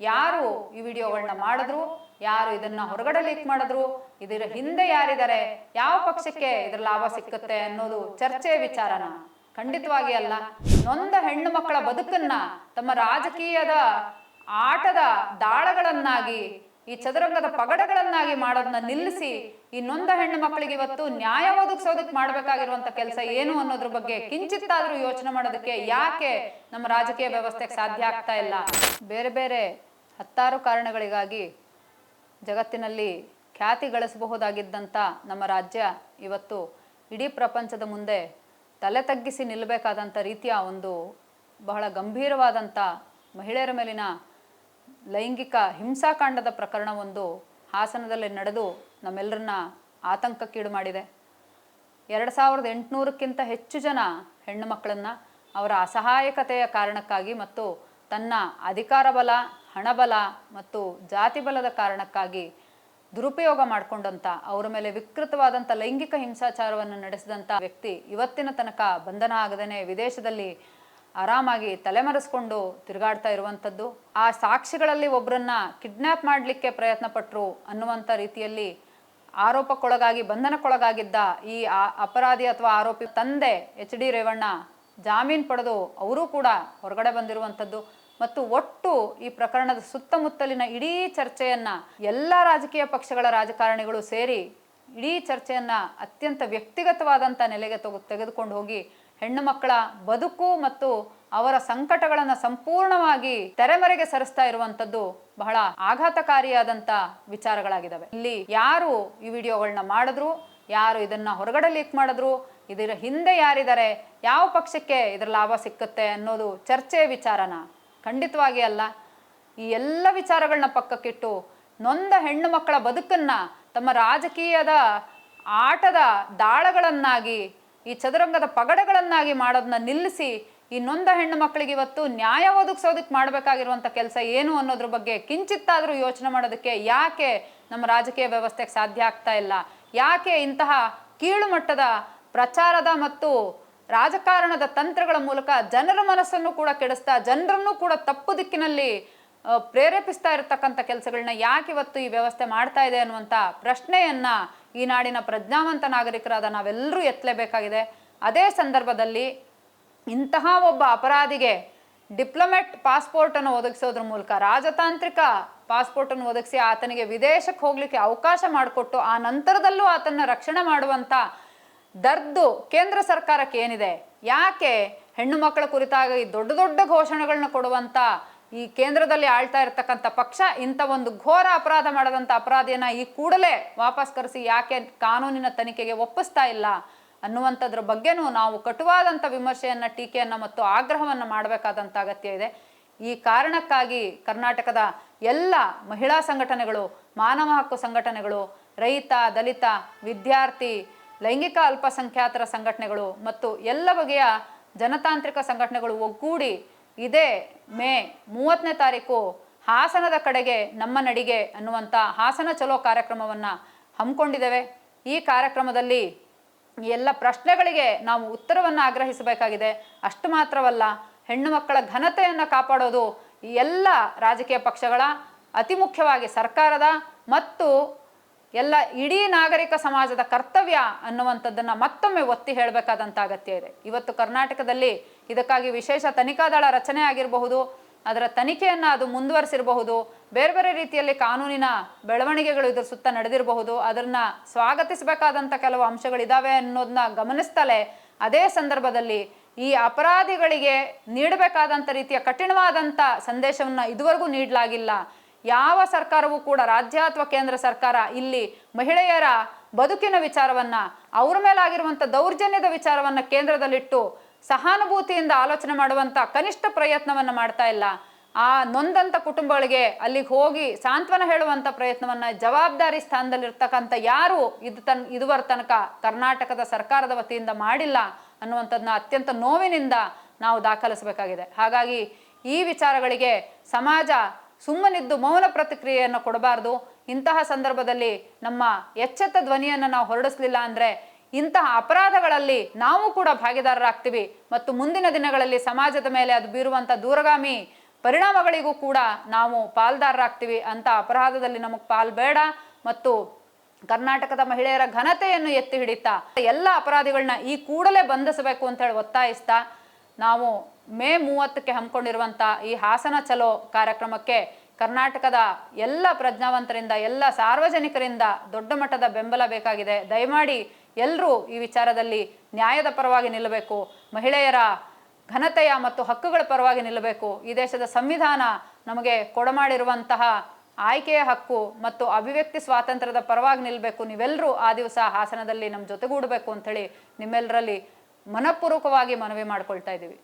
ಯಾರು ಈ ವಿಡಿಯೋಗಳನ್ನ ಮಾಡಿದ್ರು? ಯಾರು ಇದನ್ನ ಹೊರಗಡೆ ಲೀಕ್ ಮಾಡಿದ್ರು? ಇದರ ಹಿಂದೆ ಯಾರಿದ್ದಾರೆ? ಯಾವ ಪಕ್ಷಕ್ಕೆ ಇದರ ಲಾಭ ಸಿಕ್ಕುತ್ತೆ ಅನ್ನೋದು ಚರ್ಚೆ ವಿಚಾರನ. ಖಂಡಿತವಾಗಿ ಅಲ್ಲ. ನೊಂದ ಹೆಣ್ಣು ಮಕ್ಕಳ ಬದುಕನ್ನ, ತಮ್ಮ ರಾಜಕೀಯದ ಆಟದ ದಾಳಗಳನ್ನಾಗಿ, ಈ ಚದುರಂಗದ ಪಗಡಗಳನ್ನಾಗಿ ಮಾಡೋದನ್ನ ನಿಲ್ಲಿಸಿ, ಈ ನೊಂದ ಹೆಣ್ಣು ಮಕ್ಕಳಿಗೆ ಇವತ್ತು ನ್ಯಾಯ ಒದಗಿಸೋದಕ್ಕೆ ಮಾಡಬೇಕಾಗಿರುವಂತ ಕೆಲಸ ಏನು ಅನ್ನೋದ್ರ ಬಗ್ಗೆ ಕಿಂಚಿತ್ತಾದ್ರೂ ಯೋಚನೆ ಮಾಡೋದಕ್ಕೆ ಯಾಕೆ ನಮ್ಮ ರಾಜಕೀಯ ವ್ಯವಸ್ಥೆಗೆ ಸಾಧ್ಯ ಆಗ್ತಾ ಇಲ್ಲ? ಬೇರೆ ಬೇರೆ ಹತ್ತಾರು ಕಾರಣಗಳಿಗಾಗಿ ಜಗತ್ತಿನಲ್ಲಿ ಖ್ಯಾತಿ ಗಳಿಸಬಹುದಾಗಿದ್ದಂಥ ನಮ್ಮ ರಾಜ್ಯ ಇವತ್ತು ಇಡೀ ಪ್ರಪಂಚದ ಮುಂದೆ ತಲೆ ತಗ್ಗಿಸಿ ನಿಲ್ಲಬೇಕಾದಂಥ ರೀತಿಯ ಒಂದು ಬಹಳ ಗಂಭೀರವಾದಂಥ ಮಹಿಳೆಯರ ಮೇಲಿನ ಲೈಂಗಿಕ ಹಿಂಸಾಕಾಂಡದ ಪ್ರಕರಣವೊಂದು ಹಾಸನದಲ್ಲಿ ನಡೆದು ನಮ್ಮೆಲ್ಲರನ್ನ ಆತಂಕಕ್ಕೀಡು ಮಾಡಿದೆ. ಎರಡು ಸಾವಿರದ ಎಂಟುನೂರಕ್ಕಿಂತ ಹೆಚ್ಚು ಜನ ಹೆಣ್ಣು ಮಕ್ಕಳನ್ನು ಅವರ ಅಸಹಾಯಕತೆಯ ಕಾರಣಕ್ಕಾಗಿ ಮತ್ತು ತನ್ನ ಅಧಿಕಾರ ಬಲ ಹಣಬಲ ಮತ್ತು ಜಾತಿ ಬಲದ ಕಾರಣಕ್ಕಾಗಿ ದುರುಪಯೋಗ ಮಾಡಿಕೊಂಡಂಥ ಅವರ ಮೇಲೆ ವಿಕೃತವಾದಂಥ ಲೈಂಗಿಕ ಹಿಂಸಾಚಾರವನ್ನು ನಡೆಸಿದಂಥ ವ್ಯಕ್ತಿ ಇವತ್ತಿನ ತನಕ ಬಂಧನ ಆಗದೇ ವಿದೇಶದಲ್ಲಿ ಆರಾಮಾಗಿ ತಲೆಮರೆಸ್ಕೊಂಡು ತಿರುಗಾಡ್ತಾ ಇರುವಂಥದ್ದು ಆ ಸಾಕ್ಷಿಗಳಲ್ಲಿ ಒಬ್ಬರನ್ನ ಕಿಡ್ನ್ಯಾಪ್ ಮಾಡಲಿಕ್ಕೆ ಪ್ರಯತ್ನ ಪಟ್ಟರು ಅನ್ನುವಂಥ ರೀತಿಯಲ್ಲಿ ಆರೋಪಕ್ಕೊಳಗಾಗಿ, ಬಂಧನಕ್ಕೊಳಗಾಗಿದ್ದ ಈ ಅಪರಾಧಿ ಅಥವಾ ಆರೋಪಿ ತಂದೆ ಎಚ್ ಡಿ ರೇವಣ್ಣ ಜಾಮೀನು ಪಡೆದು ಅವರೂ ಕೂಡ ಹೊರಗಡೆ ಬಂದಿರುವಂಥದ್ದು ಮತ್ತು ಒಟ್ಟು ಈ ಪ್ರಕರಣದ ಸುತ್ತಮುತ್ತಲಿನ ಇಡೀ ಚರ್ಚೆಯನ್ನ ಎಲ್ಲ ರಾಜಕೀಯ ಪಕ್ಷಗಳ ರಾಜಕಾರಣಿಗಳು ಸೇರಿ ಇಡೀ ಚರ್ಚೆಯನ್ನ ಅತ್ಯಂತ ವ್ಯಕ್ತಿಗತವಾದಂಥ ನೆಲೆಗೆ ತೆಗೆ, ತೆಗೆದುಕೊಂಡು ಹೋಗಿ ಹೆಣ್ಣು ಮಕ್ಕಳ ಬದುಕು ಮತ್ತು ಅವರ ಸಂಕಟಗಳನ್ನು ಸಂಪೂರ್ಣವಾಗಿ ತೆರೆಮರೆಗೆ ಸರಿಸ್ತಾ ಇರುವಂತದ್ದು ಬಹಳ ಆಘಾತಕಾರಿಯಾದಂತ ವಿಚಾರಗಳಾಗಿದ್ದಾವೆ ಇಲ್ಲಿ ಯಾರು ಈ ವಿಡಿಯೋಗಳನ್ನ ಮಾಡಿದ್ರು, ಯಾರು ಇದನ್ನ ಹೊರಗಡೆ ಲೀಕ್ ಮಾಡಿದ್ರು, ಇದರ ಹಿಂದೆ ಯಾರಿದ್ದಾರೆ, ಯಾವ ಪಕ್ಷಕ್ಕೆ ಇದರ ಲಾಭ ಸಿಕ್ಕುತ್ತೆ ಅನ್ನೋದು ಚರ್ಚೆ ವಿಚಾರನ ಖಂಡಿತವಾಗಿ ಅಲ್ಲ. ಈ ಎಲ್ಲ ವಿಚಾರಗಳನ್ನ ಪಕ್ಕಕ್ಕಿಟ್ಟು ನೊಂದ ಹೆಣ್ಣು ಮಕ್ಕಳ ಬದುಕನ್ನ ತಮ್ಮ ರಾಜಕೀಯದ ಆಟದ ದಾಳಗಳನ್ನಾಗಿ, ಈ ಚದುರಂಗದ ಪಗಡಗಳನ್ನಾಗಿ ಮಾಡೋದನ್ನ ನಿಲ್ಲಿಸಿ, ಈ ನೊಂದ ಹೆಣ್ಣು ಮಕ್ಕಳಿಗೆ ಇವತ್ತು ನ್ಯಾಯ ಒದಗಿಸೋದಕ್ಕೆ ಮಾಡಬೇಕಾಗಿರುವಂಥ ಕೆಲಸ ಏನು ಅನ್ನೋದ್ರ ಬಗ್ಗೆ ಕಿಂಚಿತ್ತಾದರೂ ಯೋಚನೆ ಮಾಡೋದಕ್ಕೆ ಯಾಕೆ ನಮ್ಮ ರಾಜಕೀಯ ವ್ಯವಸ್ಥೆಗೆ ಸಾಧ್ಯ ಆಗ್ತಾ ಇಲ್ಲ? ಯಾಕೆ ಇಂತಹ ಕೀಳುಮಟ್ಟದ ಪ್ರಚಾರದ ಮತ್ತು ರಾಜಕಾರಣದ ತಂತ್ರಗಳ ಮೂಲಕ ಜನರ ಮನಸ್ಸನ್ನು ಕೂಡ ಕೆಡಿಸ್ತಾ, ಜನರನ್ನು ಕೂಡ ತಪ್ಪು ದಿಕ್ಕಿನಲ್ಲಿ ಪ್ರೇರೇಪಿಸ್ತಾ ಇರತಕ್ಕಂಥ ಕೆಲಸಗಳನ್ನ ಯಾಕೆ ಇವತ್ತು ಈ ವ್ಯವಸ್ಥೆ ಮಾಡ್ತಾ ಇದೆ ಅನ್ನುವಂಥ ಪ್ರಶ್ನೆಯನ್ನ ಈ ನಾಡಿನ ಪ್ರಜ್ಞಾವಂತ ನಾಗರಿಕರಾದ ನಾವೆಲ್ಲರೂ ಎತ್ತಲೇಬೇಕಾಗಿದೆ. ಅದೇ ಸಂದರ್ಭದಲ್ಲಿ ಇಂತಹ ಒಬ್ಬ ಅಪರಾಧಿಗೆ ಡಿಪ್ಲೊಮೆಟ್ ಪಾಸ್ಪೋರ್ಟ್ ಅನ್ನು ಒದಗಿಸೋದ್ರ ಮೂಲಕ, ರಾಜತಾಂತ್ರಿಕ ಪಾಸ್ಪೋರ್ಟ್ ಅನ್ನು ಒದಗಿಸಿ ಆತನಿಗೆ ವಿದೇಶಕ್ಕೆ ಹೋಗ್ಲಿಕ್ಕೆ ಅವಕಾಶ ಮಾಡಿಕೊಟ್ಟು, ಆ ನಂತರದಲ್ಲೂ ಆತನ ರಕ್ಷಣೆ ಮಾಡುವಂತ ದರ್ದು ಕೇಂದ್ರ ಸರ್ಕಾರಕ್ಕೆ ಏನಿದೆ? ಯಾಕೆ ಹೆಣ್ಣು ಮಕ್ಕಳ ಕುರಿತಾಗಿ ದೊಡ್ಡ ದೊಡ್ಡ ಘೋಷಣೆಗಳನ್ನ ಕೊಡುವಂತ ಈ ಕೇಂದ್ರದಲ್ಲಿ ಆಳ್ತಾ ಇರತಕ್ಕಂಥ ಪಕ್ಷ ಇಂಥ ಒಂದು ಘೋರ ಅಪರಾಧ ಮಾಡದಂಥ ಅಪರಾಧಿಯನ್ನ ಈ ಕೂಡಲೇ ವಾಪಸ್ ಕರೆಸಿ ಯಾಕೆ ಕಾನೂನಿನ ತನಿಖೆಗೆ ಒಪ್ಪಿಸ್ತಾ ಇಲ್ಲ ಅನ್ನುವಂಥದ್ರ ಬಗ್ಗೆನೂ ನಾವು ಕಟುವಾದಂಥ ವಿಮರ್ಶೆಯನ್ನ, ಟೀಕೆಯನ್ನ ಮತ್ತು ಆಗ್ರಹವನ್ನು ಮಾಡಬೇಕಾದಂಥ ಅಗತ್ಯ ಇದೆ. ಈ ಕಾರಣಕ್ಕಾಗಿ ಕರ್ನಾಟಕದ ಎಲ್ಲ ಮಹಿಳಾ ಸಂಘಟನೆಗಳು, ಮಾನವ ಹಕ್ಕು ಸಂಘಟನೆಗಳು, ರೈತ, ದಲಿತ, ವಿದ್ಯಾರ್ಥಿ ಲೈಂಗಿಕ ಅಲ್ಪಸಂಖ್ಯಾತರ ಸಂಘಟನೆಗಳು ಮತ್ತು ಎಲ್ಲ ಬಗೆಯ ಜನತಾಂತ್ರಿಕ ಸಂಘಟನೆಗಳು ಒಗ್ಗೂಡಿ ಇದೇ ಮೇ ಮೂವತ್ತನೇ ತಾರೀಕು ಹಾಸನದ ಕಡೆಗೆ ನಮ್ಮ ನಡಿಗೆ ಅನ್ನುವಂಥ ಹಾಸನ ಚಲೋ ಕಾರ್ಯಕ್ರಮವನ್ನು ಹಮ್ಮಿಕೊಂಡಿದ್ದೇವೆ. ಈ ಕಾರ್ಯಕ್ರಮದಲ್ಲಿ ಎಲ್ಲ ಪ್ರಶ್ನೆಗಳಿಗೆ ನಾವು ಉತ್ತರವನ್ನು ಆಗ್ರಹಿಸಬೇಕಾಗಿದೆ. ಅಷ್ಟು ಮಾತ್ರವಲ್ಲ, ಹೆಣ್ಣು ಮಕ್ಕಳ ಘನತೆಯನ್ನು ಕಾಪಾಡೋದು ಎಲ್ಲ ರಾಜಕೀಯ ಪಕ್ಷಗಳ ಅತಿ ಮುಖ್ಯವಾಗಿ ಸರ್ಕಾರದ ಮತ್ತು ಎಲ್ಲ ಇಡೀ ನಾಗರಿಕ ಸಮಾಜದ ಕರ್ತವ್ಯ ಅನ್ನುವಂಥದ್ದನ್ನು ಮತ್ತೊಮ್ಮೆ ಒತ್ತಿ ಹೇಳಬೇಕಾದಂಥ ಅಗತ್ಯ ಇದೆ. ಇವತ್ತು ಕರ್ನಾಟಕದಲ್ಲಿ ಇದಕ್ಕಾಗಿ ವಿಶೇಷ ತನಿಖಾ ದಳ ರಚನೆ ಆಗಿರಬಹುದು, ಅದರ ತನಿಖೆಯನ್ನು ಅದು ಮುಂದುವರಿಸಿರಬಹುದು, ಬೇರೆ ಬೇರೆ ರೀತಿಯಲ್ಲಿ ಕಾನೂನಿನ ಬೆಳವಣಿಗೆಗಳು ಇದರ ಸುತ್ತ ನಡೆದಿರಬಹುದು, ಅದನ್ನ ಸ್ವಾಗತಿಸಬೇಕಾದಂಥ ಕೆಲವು ಅಂಶಗಳಿದಾವೆ ಅನ್ನೋದನ್ನ ಗಮನಿಸ್ತಲೇ. ಅದೇ ಸಂದರ್ಭದಲ್ಲಿ ಈ ಅಪರಾಧಿಗಳಿಗೆ ನೀಡಬೇಕಾದಂಥ ರೀತಿಯ ಕಠಿಣವಾದಂಥ ಸಂದೇಶವನ್ನು ಇದುವರೆಗೂ ನೀಡಲಾಗಿಲ್ಲ. ಯಾವ ಸರ್ಕಾರವೂ ಕೂಡ ರಾಜ್ಯ ಅಥವಾ ಕೇಂದ್ರ ಸರ್ಕಾರ ಇಲ್ಲಿ ಮಹಿಳೆಯರ ಬದುಕಿನ ವಿಚಾರವನ್ನ, ಅವ್ರ ಮೇಲಾಗಿರುವಂಥ ದೌರ್ಜನ್ಯದ ವಿಚಾರವನ್ನ ಕೇಂದ್ರದಲ್ಲಿಟ್ಟು ಸಹಾನುಭೂತಿಯಿಂದ ಆಲೋಚನೆ ಮಾಡುವಂಥ ಕನಿಷ್ಠ ಪ್ರಯತ್ನವನ್ನು ಮಾಡ್ತಾ ಇಲ್ಲ. ಆ ನೊಂದಂಥ ಕುಟುಂಬಗಳಿಗೆ ಅಲ್ಲಿಗೆ ಹೋಗಿ ಸಾಂತ್ವನ ಹೇಳುವಂಥ ಪ್ರಯತ್ನವನ್ನ ಜವಾಬ್ದಾರಿ ಸ್ಥಾನದಲ್ಲಿರ್ತಕ್ಕಂಥ ಯಾರು ಇದು ತನ್, ಇದುವರ ತನಕ ಕರ್ನಾಟಕದ ಸರ್ಕಾರದ ವತಿಯಿಂದ ಮಾಡಿಲ್ಲ ಅನ್ನುವಂಥದ್ದನ್ನ ಅತ್ಯಂತ ನೋವಿನಿಂದ ನಾವು ದಾಖಲಿಸಬೇಕಾಗಿದೆ. ಹಾಗಾಗಿ ಈ ವಿಚಾರಗಳಿಗೆ ಸಮಾಜ ಸುಮ್ಮನಿದ್ದು ಮೌನ ಪ್ರತಿಕ್ರಿಯೆಯನ್ನು ಕೊಡಬಾರ್ದು. ಇಂತಹ ಸಂದರ್ಭದಲ್ಲಿ ನಮ್ಮ ಎಚ್ಚೆತ್ತ ಧ್ವನಿಯನ್ನು ನಾವು ಹೊರಡಿಸಲಿಲ್ಲ ಅಂದರೆ ಇಂತಹ ಅಪರಾಧಗಳಲ್ಲಿ ನಾವು ಕೂಡ ಭಾಗಿದಾರರಾಗ್ತೀವಿ. ಮತ್ತು ಮುಂದಿನ ದಿನಗಳಲ್ಲಿ ಸಮಾಜದ ಮೇಲೆ ಅದು ಬೀರುವಂಥ ದೂರಗಾಮಿ ಪರಿಣಾಮಗಳಿಗೂ ಕೂಡ ನಾವು ಪಾಲ್ದಾರರಾಗ್ತೀವಿ ಅಂತ ಅಪರಾಧದಲ್ಲಿ ನಮಗೆ ಪಾಲ್ ಬೇಡ. ಮತ್ತು ಕರ್ನಾಟಕದ ಮಹಿಳೆಯರ ಘನತೆಯನ್ನು ಎತ್ತಿ ಹಿಡಿತಾ ಎಲ್ಲ ಅಪರಾಧಿಗಳನ್ನ ಈ ಕೂಡಲೇ ಬಂಧಿಸಬೇಕು ಅಂತ ಹೇಳಿ ಒತ್ತಾಯಿಸ್ತಾ ನಾವು ಮೇ ಮೂವತ್ತಕ್ಕೆ ಹಮ್ಮಿಕೊಂಡಿರುವಂಥ ಈ ಹಾಸನ ಚಲೋ ಕಾರ್ಯಕ್ರಮಕ್ಕೆ ಕರ್ನಾಟಕದ ಎಲ್ಲ ಪ್ರಜ್ಞಾವಂತರಿಂದ, ಎಲ್ಲ ಸಾರ್ವಜನಿಕರಿಂದ ದೊಡ್ಡ ಮಟ್ಟದ ಬೆಂಬಲ ಬೇಕಾಗಿದೆ. ದಯಮಾಡಿ ಎಲ್ಲರೂ ಈ ವಿಚಾರದಲ್ಲಿ ನ್ಯಾಯದ ಪರವಾಗಿ ನಿಲ್ಲಬೇಕು. ಮಹಿಳೆಯರ ಘನತೆಯ ಮತ್ತು ಹಕ್ಕುಗಳ ಪರವಾಗಿ ನಿಲ್ಲಬೇಕು. ಈ ದೇಶದ ಸಂವಿಧಾನ ನಮಗೆ ಕೊಡಮಾಡಿರುವಂತಹ ಆಯ್ಕೆಯ ಹಕ್ಕು ಮತ್ತು ಅಭಿವ್ಯಕ್ತಿ ಸ್ವಾತಂತ್ರ್ಯದ ಪರವಾಗಿ ನಿಲ್ಲಬೇಕು ನೀವೆಲ್ಲರೂ ಆ ದಿವಸ ಹಾಸನದಲ್ಲಿ ನಮ್ಮ ಜೊತೆಗೂಡಬೇಕು ಅಂಥೇಳಿ ನಿಮ್ಮೆಲ್ಲರಲ್ಲಿ ಮನಪೂರ್ವಕವಾಗಿ ಮನವಿ ಮಾಡ್ಕೊಳ್ತಾ ಇದ್ದೀವಿ.